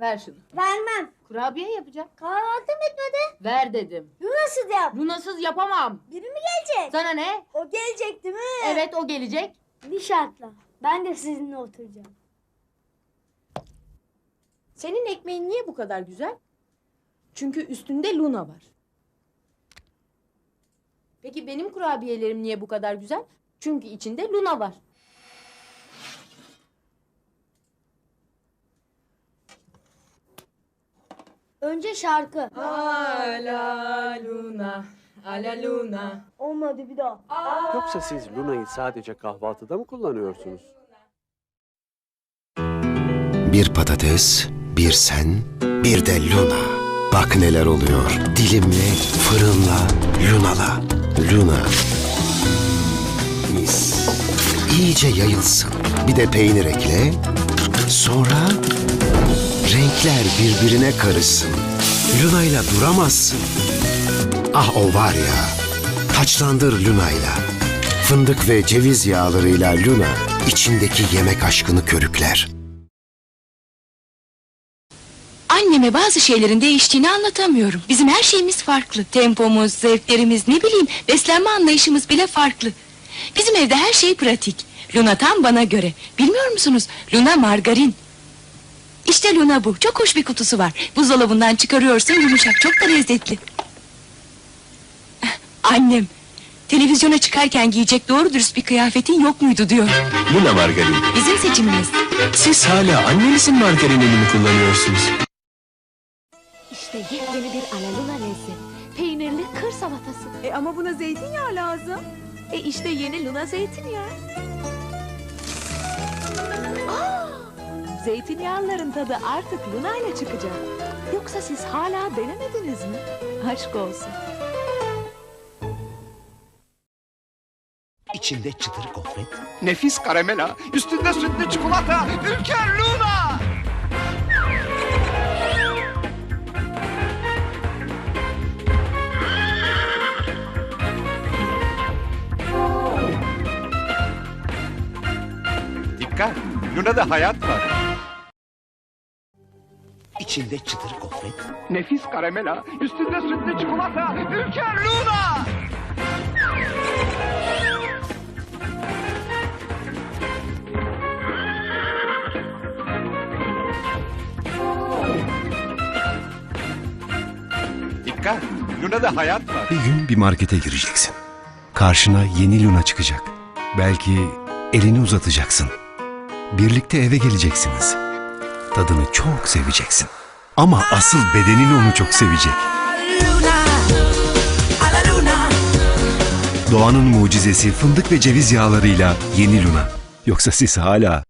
Ver şunu. Vermem. Kurabiye yapacağım. Kahvaltım etmedi. Ver dedim. Bu nasıl yap? Lunasız yapamam. Biri mi gelecek? Sana ne? O gelecek değil mi? Evet o gelecek. Bir şartla. Ben de sizinle oturacağım. Senin ekmeğin niye bu kadar güzel? Çünkü üstünde Luna var. Peki benim kurabiyelerim niye bu kadar güzel? Çünkü içinde Luna var. Önce şarkı. Ala Luna, ala Luna. Olmadı bir daha. Yoksa siz Luna'yı sadece kahvaltıda mı kullanıyorsunuz? Bir patates, bir sen, bir de Luna. Bak neler oluyor. Dilimle, fırınla, Luna'la. Luna. Mis. İyice yayılsın. Bir de peynir ekle. Sonra renkler birbirine karışsın. Luna'yla duramazsın. Ah o var ya. Taçlandır Luna'yla. Fındık ve ceviz yağlarıyla Luna içindeki yemek aşkını körükler. Anneme bazı şeylerin değiştiğini anlatamıyorum. Bizim her şeyimiz farklı. Tempomuz, zevklerimiz, ne bileyim beslenme anlayışımız bile farklı. Bizim evde her şey pratik. Luna tam bana göre. Bilmiyor musunuz? Luna margarin. İşte Luna bu. Çok hoş bir kutusu var. Buzdolabından çıkarıyorsun yumuşak. Çok da lezzetli. Annem. Televizyona çıkarken giyecek doğru dürüst bir kıyafetin yok muydu diyor. Luna margarin. Bizim seçimimiz. Siz hala annenizin margarinini mi kullanıyorsunuz? İşte yepyeni bir alaluna lezzet. Peynirli kır salatası. E ama buna zeytinyağı lazım. E işte yeni Luna zeytinyağı. Zeytinyağlıların tadı artık Luna ile çıkacak. Yoksa siz hala denemediniz mi? Aşk olsun. İçinde çıtır gofret, Nefis karamela, üstünde sütlü çikolata, Ülker Luna! Dikkat! Luna'da hayat var. İçinde çıtır gofret, Nefis karamela, üstünde sütlü çikolata, Ülker Luna! Dikkat! Luna'da hayat var. Bir gün bir markete gireceksin. Karşına yeni Luna çıkacak. Belki elini uzatacaksın. Birlikte eve geleceksiniz. Tadını çok seveceksin. Ama asıl bedenin onu çok sevecek. Doğanın mucizesi fındık ve ceviz yağlarıyla yeni Luna. Yoksa siz hala